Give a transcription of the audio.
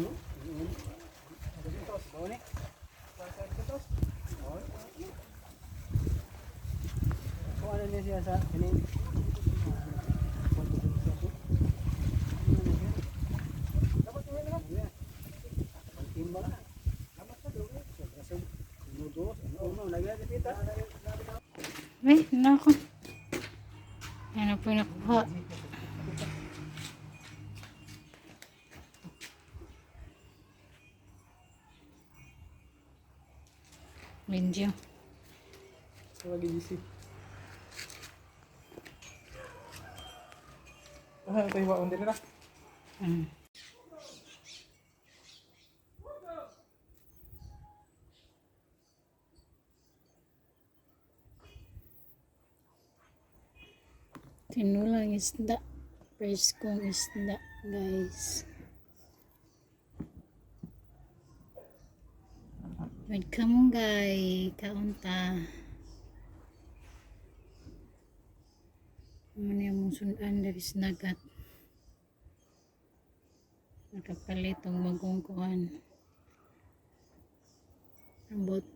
Kung ano niya siya sa kinin. Eh, nako. Ano po nakuha? Medyo. Tawag isip. Ah, ito yung waon din na. Mm. Tinulang isda. Preskong isda, guys. Welcome guys. Kaunta. Ano yung mong sundan dari sinagat. Nakapalit ang magungkuhan. Abot.